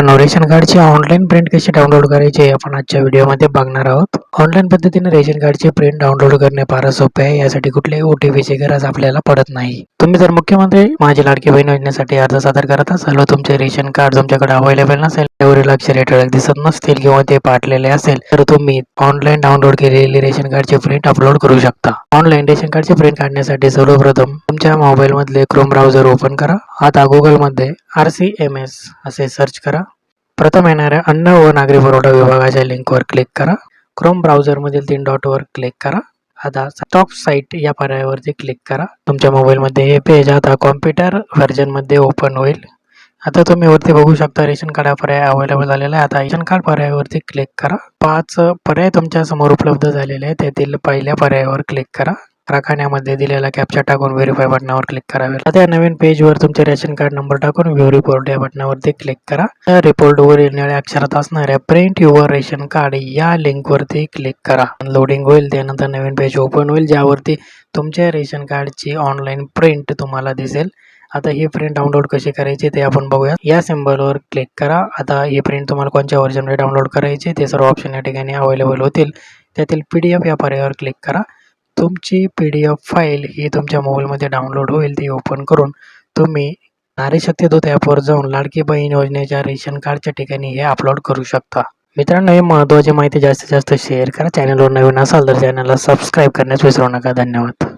मित्रांनो रेशन कार्डची online print कशी डाउनलोड करायची हे आपण आजच्या व्हिडिओमध्ये बघणार आहोत. ऑनलाईन पद्धतीने रेशन कार्डची प्रिंट डाउनलोड करणे फार सोपे आहे यासाठी कुठल्याही ओटीपीची गरज आपल्याला पडत नाही. तुम्ही जर मुख्यमंत्री माझी लाडकी बहीण योजनेसाठी अर्ज सादर करत असाल व तुमचे रेशन कार्ड तुमच्याकडे अवेलेबल नसेल त्यावरील अक्षरे ठळक दिसत नसतील किंवा ते पाठलेले असेल तर तुम्ही ऑनलाईन डाउनलोड केलेली रेशन कार्डचे प्रिंट अपलोड करू शकता. ऑनलाईन रेशन कार्डचे प्रिंट काढण्यासाठी सर्वप्रथम तुमच्या मोबाईल मधले क्रोम ब्राउझर ओपन करा. आता गुगलमध्ये आर सी एम एस असे सर्च करा. प्रथम येणाऱ्या अन्न व नागरी पुरवठा विभागाच्या लिंकवर क्लिक करा. क्रोम ब्राउझरमधील तीन डॉटवर क्लिक करा. आता स्टॉप साईट या पर्यायावरती क्लिक करा. तुमच्या मोबाईलमध्ये हे पेज आता कॉम्प्युटर व्हर्जनमध्ये ओपन होईल. आता तुम्ही वरती बघू शकता रेशन कार्ड हा पर्याय अवेलेबल झालेला आहे. आता रेशन कार्ड पर्यायावरती क्लिक करा. पाच पर्याय तुमच्यासमोर उपलब्ध झालेले आहेत. त्यातील पहिल्या पर्यायावर क्लिक करा. राखाण्यामध्ये दिलेला कॅप्चा टाकून व्हेरीफाय बटनावर क्लिक करावे आता या नवीन पेजवर तुमचे रेशन कार्ड नंबर टाकून व्ह्यू रिपोर्ट या बटनावरती क्लिक करा. त्या रिपोर्टवरील निळ्या अक्षरात असणाऱ्या प्रिंट युअर रेशन कार्ड या लिंकवरती क्लिक करा. लोडिंग होईल त्यानंतर नवीन पेज ओपन होईल ज्यावरती तुमच्या रेशन कार्डची ऑनलाईन प्रिंट तुम्हाला दिसेल. आता ही प्रिंट डाउनलोड कशी करायची ते आपण बघूया. या सिम्बलवर क्लिक करा. आता ही प्रिंट तुम्हाला कोणत्या व्हर्जनमध्ये डाउनलोड करायची ते सर्व ऑप्शन या ठिकाणी अवेलेबल होतील. त्यातील पी डी एफ या पर्यायावर क्लिक करा. तुमची पी डी एफ फाईल ही तुमच्या मोबाईलमध्ये डाउनलोड होईल ती ओपन करून तुम्ही नारीशक्ती दूत ॲपवर जाऊन लाडकी बहीण योजनेच्या रेशन कार्डच्या ठिकाणी हे अपलोड करू शकता. मित्रांनो ही महत्त्वाची माहिती जास्तीत जास्त शेअर करा. चॅनलवर नवीन असाल तर चॅनलला सबस्क्राईब करण्यास विसरू नका. धन्यवाद.